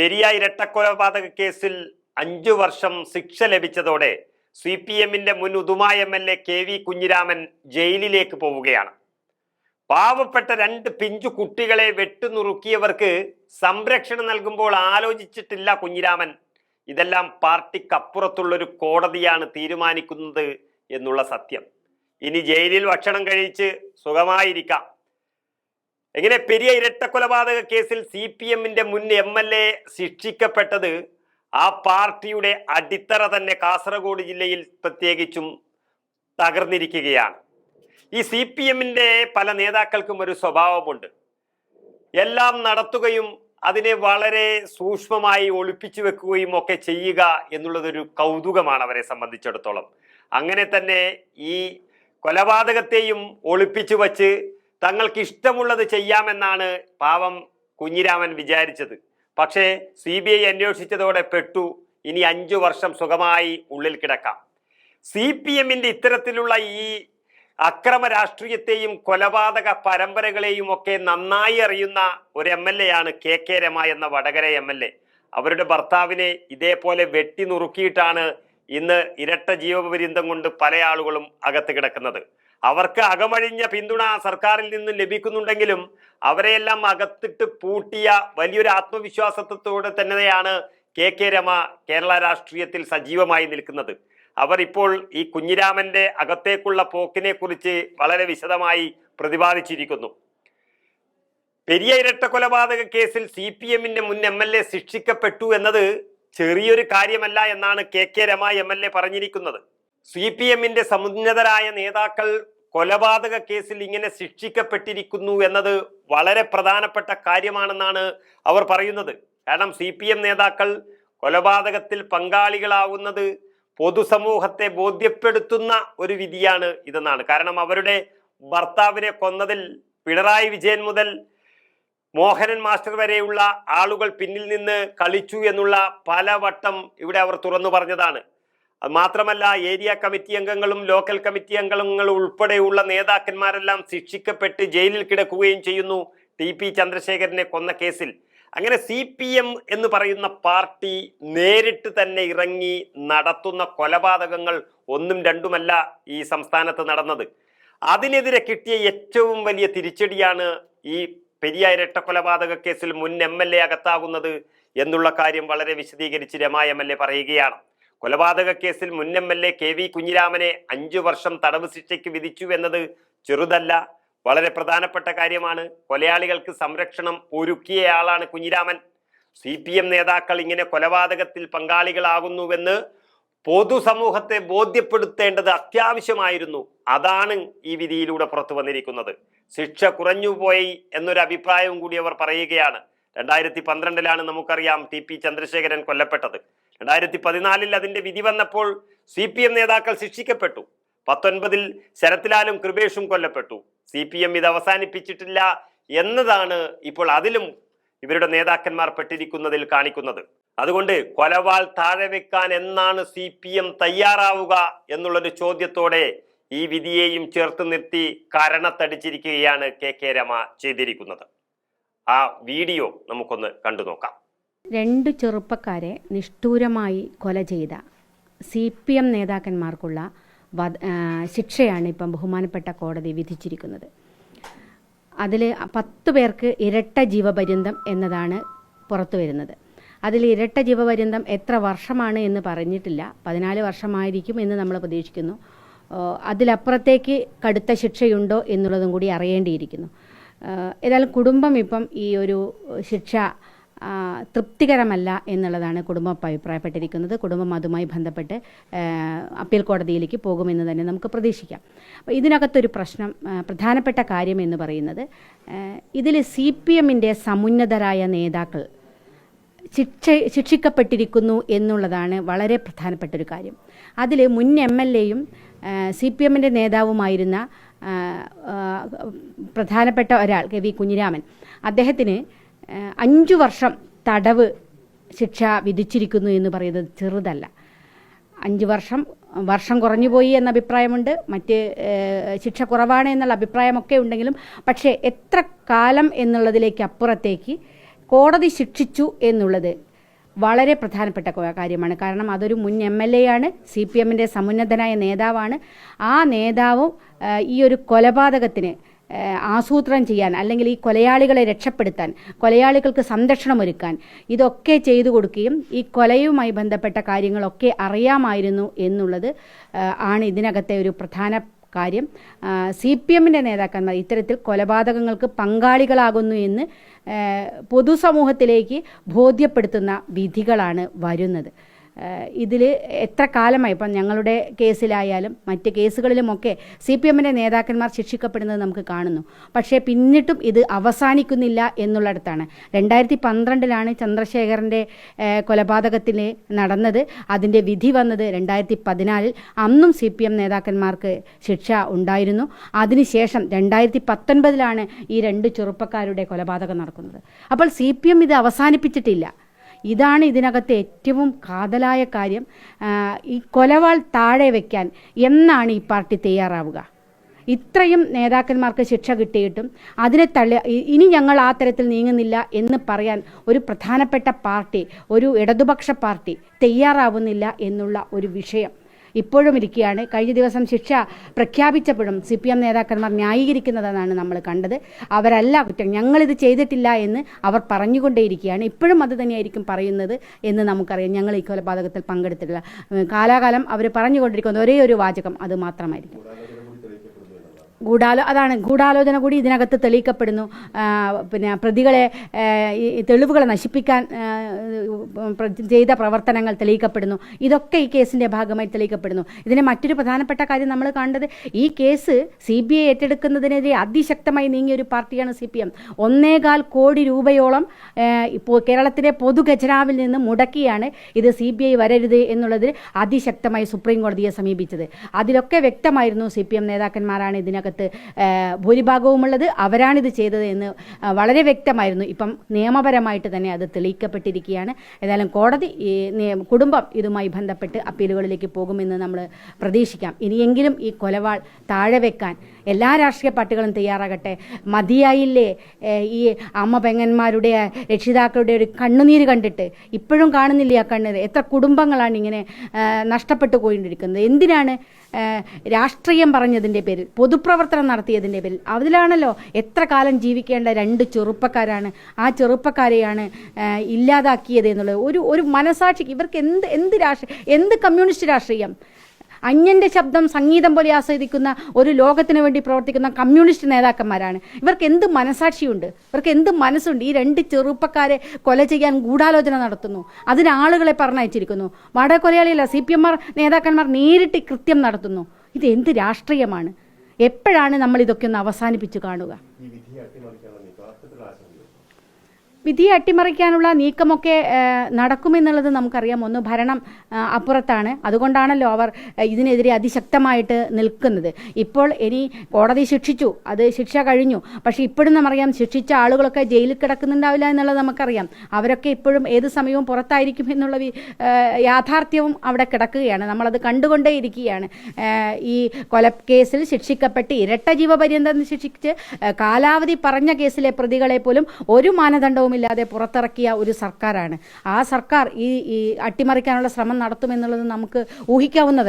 പെരിയ ഇരട്ടക്കൊലപാതക കേസിൽ അഞ്ചു വർഷം ശിക്ഷ ലഭിച്ചതോടെ സി പി എമ്മിന്റെ മുൻ Uduma M L A K V Kunhiraman ജയിലിലേക്ക് പോവുകയാണ്. പാവപ്പെട്ട രണ്ട് പിഞ്ചു കുട്ടികളെ വെട്ടുനുറുക്കിയവർക്ക് സംരക്ഷണം നൽകുമ്പോൾ ആലോചിച്ചിട്ടില്ല കുഞ്ഞിരാമൻ. ഇതെല്ലാം പാർട്ടിക്കപ്പുറത്തുള്ളൊരു കോടതിയാണ് തീരുമാനിക്കുന്നത് എന്നുള്ള സത്യം. ഇനി ജയിലിൽ ഭക്ഷണം കഴിച്ച് സുഖമായിരിക്കാം. എങ്ങനെ പെരിയ ഇരട്ടക്കൊലപാതക കേസിൽ സി പി എമ്മിന്റെ മുൻ എം എൽ എ ശിക്ഷിക്കപ്പെട്ടത് ആ പാർട്ടിയുടെ അടിത്തറ തന്നെ കാസർഗോഡ് ജില്ലയിൽ പ്രത്യേകിച്ചും തകർന്നിരിക്കുകയാണ്. ഈ സി പി എമ്മിന്റെ പല നേതാക്കൾക്കും ഒരു സ്വഭാവമുണ്ട്. എല്ലാം നടത്തുകയും അതിനെ വളരെ സൂക്ഷ്മമായി ഒളിപ്പിച്ചു വെക്കുകയും ഒക്കെ ചെയ്യുക എന്നുള്ളതൊരു കൗതുകമാണ് അവരെ സംബന്ധിച്ചിടത്തോളം. അങ്ങനെ തന്നെ ഈ കൊലപാതകത്തെയും ഒളിപ്പിച്ചു വച്ച് തങ്ങൾക്ക് ഇഷ്ടമുള്ളത് ചെയ്യാമെന്നാണ് പാവം കുഞ്ഞിരാമൻ വിചാരിച്ചത്. പക്ഷേ സി ബി ഐ അന്വേഷിച്ചതോടെ പെട്ടു. ഇനി അഞ്ചു വർഷം സുഖമായി ഉള്ളിൽ കിടക്കാം. സി പി എമ്മിന്റെ ഇത്തരത്തിലുള്ള ഈ അക്രമ രാഷ്ട്രീയത്തെയും കൊലപാതക പരമ്പരകളെയും ഒക്കെ നന്നായി അറിയുന്ന ഒരു എം എൽ എ ആണ് കെ കെ രമ എന്ന വടകര എം എൽ എ. അവരുടെ ഭർത്താവിനെ ഇതേപോലെ വെട്ടി നുറുക്കിയിട്ടാണ് ഇന്ന് ഇരട്ട ജീവപര്യന്തം കൊണ്ട് പല ആളുകളും അകത്ത് കിടക്കുന്നത്. അവർക്ക് അകമഴിഞ്ഞ പിന്തുണ സർക്കാരിൽ നിന്ന് ലഭിക്കുന്നുണ്ടെങ്കിലും അവരെയെല്ലാം അകത്തിട്ട് പൂട്ടിയ വലിയൊരു ആത്മവിശ്വാസത്തോടെ തന്നെയാണ് കെ കെ രമ കേരള രാഷ്ട്രീയത്തിൽ സജീവമായി നിൽക്കുന്നത്. അവർ ഇപ്പോൾ ഈ കുഞ്ഞിരാമന്റെ അകത്തേക്കുള്ള പോക്കിനെ കുറിച്ച് വളരെ വിശദമായി പ്രതിപാദിച്ചിരിക്കുന്നു. പെരിയ ഇരട്ട കൊലപാതക കേസിൽ സി പി എമ്മിന്റെ മുൻ എം എൽ എ ശിക്ഷിക്കപ്പെട്ടു എന്നത് ചെറിയൊരു കാര്യമല്ല എന്നാണ് K K Rema M L A പറഞ്ഞിരിക്കുന്നത്. സി പി എമ്മിന്റെ സമുന്നതരായ നേതാക്കൾ കൊലപാതക കേസിൽ ഇങ്ങനെ ശിക്ഷിക്കപ്പെട്ടിരിക്കുന്നു എന്നത് വളരെ പ്രധാനപ്പെട്ട കാര്യമാണെന്നാണ് അവർ പറയുന്നത്. കാരണം സി പി എം നേതാക്കൾ കൊലപാതകത്തിൽ പങ്കാളികളാവുന്നത് പൊതുസമൂഹത്തെ ബോധ്യപ്പെടുത്തുന്ന ഒരു വിധിയാണ് ഇതെന്നാണ്. കാരണം അവരുടെ ഭർത്താവിനെ കൊന്നതിൽ പിണറായി വിജയൻ മുതൽ മോഹനൻ മാസ്റ്റർ വരെയുള്ള ആളുകൾ പിന്നിൽ നിന്ന് കളിച്ചു എന്നുള്ള പലവട്ടം ഇവിടെ അവർ തുറന്നു പറഞ്ഞതാണ്. അത് മാത്രമല്ല ഏരിയ കമ്മിറ്റി അംഗങ്ങളും ലോക്കൽ കമ്മിറ്റി അംഗങ്ങളും ഉൾപ്പെടെയുള്ള നേതാക്കന്മാരെല്ലാം ശിക്ഷിക്കപ്പെട്ട് ജയിലിൽ കിടക്കുകയും ചെയ്യുന്നു ടി പി ചന്ദ്രശേഖരനെ കൊന്ന കേസിൽ. അങ്ങനെ സി പി എം എന്ന് പറയുന്ന പാർട്ടി നേരിട്ട് തന്നെ ഇറങ്ങി നടത്തുന്ന കൊലപാതകങ്ങൾ ഒന്നും രണ്ടുമല്ല ഈ സംസ്ഥാനത്ത് നടന്നത്. അതിനെതിരെ കിട്ടിയ ഏറ്റവും വലിയ തിരിച്ചടിയാണ് ഈ പെരിയ ഇരട്ട കൊലപാതക കേസിൽ മുൻ എം എൽ എ അകത്താകുന്നത് എന്നുള്ള കാര്യം വളരെ വിശദീകരിച്ച് രമ എം എൽ എ പറയുകയാണ്. കൊലപാതക കേസിൽ മുൻ M L A K V കുഞ്ഞിരാമനെ അഞ്ചു വർഷം തടവ് ശിക്ഷയ്ക്ക് വിധിച്ചു എന്നത് ചെറുതല്ല വളരെ പ്രധാനപ്പെട്ട കാര്യമാണ്. കൊലയാളികൾക്ക് സംരക്ഷണം ഒരുക്കിയയാളാണ് കുഞ്ഞിരാമൻ. സി പി എം നേതാക്കൾ ഇങ്ങനെ കൊലപാതകത്തിൽ പങ്കാളികളാകുന്നുവെന്ന് പൊതുസമൂഹത്തെ ബോധ്യപ്പെടുത്തേണ്ടത് അത്യാവശ്യമായിരുന്നു. അതാണ് ഈ വിധിയിലൂടെ പുറത്തു വന്നിരിക്കുന്നത്. ശിക്ഷ കുറഞ്ഞുപോയി എന്നൊരു അഭിപ്രായവും കൂടി അവർ പറയുകയാണ്. രണ്ടായിരത്തി പന്ത്രണ്ടിലാണ് നമുക്കറിയാം ടി പി ചന്ദ്രശേഖരൻ കൊല്ലപ്പെട്ടത്. രണ്ടായിരത്തി പതിനാലിൽ അതിന്റെ വിധി വന്നപ്പോൾ സി പി എം നേതാക്കൾ ശിക്ഷിക്കപ്പെട്ടു. പത്തൊൻപതിൽ ശരത്ലാലും കൃപേഷും കൊല്ലപ്പെട്ടു. സി പി എം ഇത് അവസാനിപ്പിച്ചിട്ടില്ല എന്നതാണ് ഇപ്പോൾ അതിലും ഇവരുടെ നേതാക്കന്മാർ പെട്ടിരിക്കുന്നതിൽ കാണിക്കുന്നത്. അതുകൊണ്ട് കൊലവാൾ താഴെ വെക്കാൻ എന്നാണ് സി പി എം തയ്യാറാവുക എന്നുള്ളൊരു ചോദ്യത്തോടെ ഈ വിധിയെയും ചേർത്ത് നിർത്തി കരണത്തടിച്ചിരിക്കുകയാണ് കെ കെ രമ ചെയ്തിരിക്കുന്നത്. ആ വീഡിയോ നമുക്കൊന്ന് കണ്ടു നോക്കാം. രണ്ട് ചെറുപ്പക്കാരെ നിഷ്ഠൂരമായി കൊല ചെയ്ത സി പി എം നേതാക്കന്മാർക്കുള്ള ശിക്ഷയാണ് ഇപ്പം ബഹുമാനപ്പെട്ട കോടതി വിധിച്ചിരിക്കുന്നത്. അതിൽ പത്ത് പേർക്ക് ഇരട്ട ജീവപര്യന്തം എന്നതാണ് പുറത്തു വരുന്നത്. അതിൽ ഇരട്ട ജീവപര്യന്തം എത്ര വർഷമാണ് എന്ന് പറഞ്ഞിട്ടില്ല. പതിനാല് വർഷമായിരിക്കും എന്ന് നമ്മൾ പ്രതീക്ഷിക്കുന്നു. അതിലപ്പുറത്തേക്ക് കടുത്ത ശിക്ഷയുണ്ടോ എന്നുള്ളതും കൂടി അറിയേണ്ടിയിരിക്കുന്നു. ഏതായാലും കുടുംബം ഇപ്പം ഈ ഒരു ശിക്ഷ തൃപ്തികരമല്ല എന്നുള്ളതാണ് കുടുംബം അഭിപ്രായപ്പെട്ടിരിക്കുന്നത്. കുടുംബം അതുമായി ബന്ധപ്പെട്ട് അപ്പീൽ കോടതിയിലേക്ക് പോകുമെന്ന് തന്നെ നമുക്ക് പ്രതീക്ഷിക്കാം. അപ്പോൾ ഇതിനകത്തൊരു പ്രശ്നം പ്രധാനപ്പെട്ട കാര്യം എന്ന് പറയുന്നത് ഇതിൽ സി പി എമ്മിന്റെ സമുന്നതരായ നേതാക്കൾ ശിക്ഷ ശിക്ഷിക്കപ്പെട്ടിരിക്കുന്നു എന്നുള്ളതാണ് വളരെ പ്രധാനപ്പെട്ട ഒരു കാര്യം. അതിൽ മുൻ എം എൽ എയും സി പി എമ്മിന്റെ നേതാവുമായിരുന്ന പ്രധാനപ്പെട്ട ഒരാൾ കെ വി കുഞ്ഞിരാമൻ അദ്ദേഹത്തിന് അഞ്ചു വർഷം തടവ് ശിക്ഷ വിധിച്ചിരിക്കുന്നു എന്ന് പറയുന്നത് ചെറുതല്ല. അഞ്ച് വർഷം വർഷം കുറഞ്ഞുപോയി എന്ന അഭിപ്രായമുണ്ട്. മറ്റ് ശിക്ഷ കുറവാണ് എന്നുള്ള അഭിപ്രായമൊക്കെ ഉണ്ടെങ്കിലും പക്ഷേ എത്ര കാലം എന്നുള്ളതിലേക്ക് അപ്പുറത്തേക്ക് കോടതി ശിക്ഷിച്ചു എന്നുള്ളത് വളരെ പ്രധാനപ്പെട്ട കാര്യമാണ്. കാരണം അതൊരു മുൻ എം എൽ എ ആണ് സി പി എമ്മിന്റെ സമുന്നതനായ നേതാവാണ്. ആ നേതാവും ഈ ഒരു കൊലപാതകത്തിന് ആസൂത്രണം ചെയ്യാൻ അല്ലെങ്കിൽ ഈ കൊലയാളികളെ രക്ഷപ്പെടുത്താൻ കൊലയാളികൾക്ക് സംരക്ഷണമൊരുക്കാൻ ഇതൊക്കെ ചെയ്തു കൊടുക്കുകയും ഈ കൊലയുമായി ബന്ധപ്പെട്ട കാര്യങ്ങളൊക്കെ അറിയാമായിരുന്നു എന്നുള്ളത് ആണ് ഇതിനകത്തെ ഒരു പ്രധാന കാര്യം. സി പി എമ്മിന്റെ നേതാക്കന്മാർ ഇത്തരത്തിൽ കൊലപാതകങ്ങൾക്ക് പങ്കാളികളാകുന്നു എന്ന് പൊതുസമൂഹത്തിലേക്ക് ബോധ്യപ്പെടുത്തുന്ന വിധികളാണ് വരുന്നത്. ഇതിൽ എത്ര കാലമായി ഇപ്പം ഞങ്ങളുടെ കേസിലായാലും മറ്റ് കേസുകളിലുമൊക്കെ സി പി എമ്മിന്റെ നേതാക്കന്മാർ ശിക്ഷിക്കപ്പെടുന്നത് നമുക്ക് കാണുന്നു. പക്ഷേ പിന്നിട്ടും ഇത് അവസാനിക്കുന്നില്ല എന്നുള്ളിടത്താണ്. രണ്ടായിരത്തി പന്ത്രണ്ടിലാണ് ചന്ദ്രശേഖരന്റെ കൊലപാതകത്തിന് നടന്നത്. അതിന്റെ വിധി വന്നത് രണ്ടായിരത്തി പതിനാലിൽ അന്നും സി പി എം നേതാക്കന്മാർക്ക് ശിക്ഷ ഉണ്ടായിരുന്നു. അതിനുശേഷം രണ്ടായിരത്തി പത്തൊൻപതിലാണ് ഈ രണ്ട് ചെറുപ്പക്കാരുടെ കൊലപാതകം നടക്കുന്നത്. അപ്പോൾ സി പി എം ഇത് അവസാനിപ്പിച്ചിട്ടില്ല. ഇതാണ് ഇതിനകത്ത് ഏറ്റവും കാതലായ കാര്യം. ഈ കൊലവാൾ താഴെ വയ്ക്കാൻ എന്നാണ് ഈ പാർട്ടി തയ്യാറാവുക. ഇത്രയും നേതാക്കന്മാർക്ക് ശിക്ഷ കിട്ടിയിട്ടും അതിനെ തള്ളി ഇനി ഞങ്ങൾ ആ തരത്തിൽ നീങ്ങുന്നില്ല എന്ന് പറയാൻ ഒരു പ്രധാനപ്പെട്ട പാർട്ടി ഒരു ഇടതുപക്ഷ പാർട്ടി തയ്യാറാവുന്നില്ല എന്നുള്ള ഒരു വിഷയം. ഇപ്പോഴും ഇരിക്കുകയാണ്. കഴിഞ്ഞ ദിവസം ശിക്ഷ പ്രഖ്യാപിച്ചപ്പോഴും സി പി എം നേതാക്കന്മാർ ന്യായീകരിക്കുന്നതെന്നാണ് നമ്മൾ കണ്ടത്. അവരല്ല കുറ്റം. ഞങ്ങളിത് ചെയ്തിട്ടില്ല എന്ന് അവർ പറഞ്ഞുകൊണ്ടേയിരിക്കുകയാണ്. ഇപ്പോഴും അത് തന്നെയായിരിക്കും പറയുന്നത് എന്ന് നമുക്കറിയാം. ഞങ്ങൾ ഈ കൊലപാതകത്തിൽ പങ്കെടുത്തിട്ടില്ല. കാലാകാലം അവർ പറഞ്ഞുകൊണ്ടിരിക്കുന്ന ഒരേ ഒരു വാചകം അത് മാത്രമായിരിക്കും. ഗൂഢാലോ അതാണ് ഗൂഢാലോചന കൂടി ഇതിനകത്ത് തെളിയിക്കപ്പെടുന്നു. പിന്നെ പ്രതികളെ തെളിവുകളെ നശിപ്പിക്കാൻ ചെയ്ത പ്രവർത്തനങ്ങൾ തെളിയിക്കപ്പെടുന്നു. ഇതൊക്കെ ഈ കേസിന്റെ ഭാഗമായി തെളിയിക്കപ്പെടുന്നു. ഇതിന് മറ്റൊരു പ്രധാനപ്പെട്ട കാര്യം നമ്മൾ കണ്ടത് ഈ കേസ് സി ബി ഐ ഏറ്റെടുക്കുന്നതിനെതിരെ അതിശക്തമായി നീങ്ങിയ ഒരു പാർട്ടിയാണ് സി പി എം. ഒന്നേകാൽ കോടി രൂപയോളം ഇപ്പോൾ കേരളത്തിലെ പൊതുഖജനാവിൽ നിന്ന് മുടക്കിയാണ് ഇത് സി ബി ഐ വരരുത് എന്നുള്ളതിൽ അതിശക്തമായി സുപ്രീം കോടതിയെ സമീപിച്ചത്. അതിലൊക്കെ വ്യക്തമായിരുന്നു സി പി എം നേതാക്കന്മാരാണ് ഇതിനകത്ത് ആ, ഭൂരിഭാഗവുമുള്ളത് അവരാണിത് ചെയ്തത് എന്ന് വളരെ വ്യക്തമായിരുന്നു. ഇപ്പം നിയമപരമായിട്ട് തന്നെ അത് തെളിയിക്കപ്പെട്ടിരിക്കുകയാണ്. ഏതായാലും കോടതി കുടുംബം ഇതുമായി ബന്ധപ്പെട്ട് അപ്പീലുകളിലേക്ക് പോകുമെന്ന് നമ്മൾ പ്രതീക്ഷിക്കാം. ഇനിയെങ്കിലും ഈ കൊലവാൾ താഴെ വെക്കാൻ എല്ലാ രാഷ്ട്രീയ പാർട്ടികളും തയ്യാറാകട്ടെ. മതിയായില്ലേ? ഈ അമ്മ പെങ്ങന്മാരുടെ രക്ഷിതാക്കളുടെ ഒരു കണ്ണുനീര് കണ്ടിട്ട്. ഇപ്പോഴും കാണുന്നില്ല ആ കണ്ണീര് എത്ര കുടുംബങ്ങളാണ് ഇങ്ങനെ നഷ്ടപ്പെട്ടു പോയിക്കൊണ്ടിരിക്കുന്നത്. എന്തിനാണ് രാഷ്ട്രീയം പറഞ്ഞതിന്റെ പേരിൽ പൊതുപ്രവർത്തനം നടത്തിയതിന്റെ പേരിൽ? അതിലാണല്ലോ എത്ര കാലം ജീവിക്കേണ്ട രണ്ട് ചെറുപ്പക്കാരാണ്. ആ ചെറുപ്പക്കാരെയാണ് ഇല്ലാതാക്കിയത് എന്നുള്ളത്. ഒരു ഒരു മനസാക്ഷിക്ക് ഇവർക്ക് എന്ത് എന്ത് രാഷ്ട്രീയം എന്ത് കമ്മ്യൂണിസ്റ്റ് രാഷ്ട്രീയം? അന്യന്റെ ശബ്ദം സംഗീതം പോലെ ആസ്വദിക്കുന്ന ഒരു ലോകത്തിന് വേണ്ടി പ്രവർത്തിക്കുന്ന കമ്മ്യൂണിസ്റ്റ് നേതാക്കന്മാരാണ്. ഇവർക്ക് എന്ത് മനസാക്ഷിയുണ്ട്? ഇവർക്ക് എന്ത് മനസ്സുണ്ട്? ഈ രണ്ട് ചെറുപ്പക്കാരെ കൊല ചെയ്യാൻ ഗൂഢാലോചന നടത്തുന്നു. അതിന് ആളുകളെ പറഞ്ഞയച്ചിരിക്കുന്നു. വടകൊലയാളിയല്ല സി പി എംമാർ നേതാക്കന്മാർ നേരിട്ട് കൃത്യം നടത്തുന്നു. ഇത് എന്ത് രാഷ്ട്രീയമാണ്? എപ്പോഴാണ് നമ്മൾ ഇതൊക്കെ ഒന്ന് അവസാനിപ്പിച്ചു കാണുക ഈ വിധി അട്ടിമറിക്കാനുള്ള നീക്കം അത്തരത്തിലുള്ള ആശങ്കയുണ്ട് വിധിയെ അട്ടിമറിക്കാനുള്ള നീക്കമൊക്കെ നടക്കുമെന്നുള്ളത് നമുക്കറിയാം. ഒന്ന് ഭരണം അപ്പുറത്താണ്. അതുകൊണ്ടാണല്ലോ അവർ ഇതിനെതിരെ അതിശക്തമായിട്ട് നിൽക്കുന്നത്. ഇപ്പോൾ ഇനി കോടതി ശിക്ഷിച്ചു. അത് ശിക്ഷ കഴിഞ്ഞു. പക്ഷേ ഇപ്പോഴും നമുക്കറിയാം ശിക്ഷിച്ച ആളുകളൊക്കെ ജയിലിൽ കിടക്കുന്നുണ്ടാവില്ല എന്നുള്ളത് നമുക്കറിയാം. അവരൊക്കെ ഇപ്പോഴും ഏത് സമയവും പുറത്തായിരിക്കും എന്നുള്ള യാഥാർത്ഥ്യവും അവിടെ കിടക്കുകയാണ്. നമ്മളത് കണ്ടുകൊണ്ടേ ഇരിക്കുകയാണ് ഈ കൊലക്കേസിൽ ശിക്ഷിക്കപ്പെട്ട് ഇരട്ട ജീവപര്യന്തം ശിക്ഷിച്ച് കാലാവധി പറഞ്ഞ കേസിലെ പ്രതികളെ പോലും ഒരു മാനദണ്ഡവുമില്ലാതെ പുറത്തിറക്കിയ ഒരു സർക്കാരാണ്. ആ സർക്കാർ ഈ ഈ അട്ടിമറിക്കാനുള്ള ശ്രമം നടത്തുമെന്നുള്ളത് നമുക്ക് ഊഹിക്കാവുന്നത്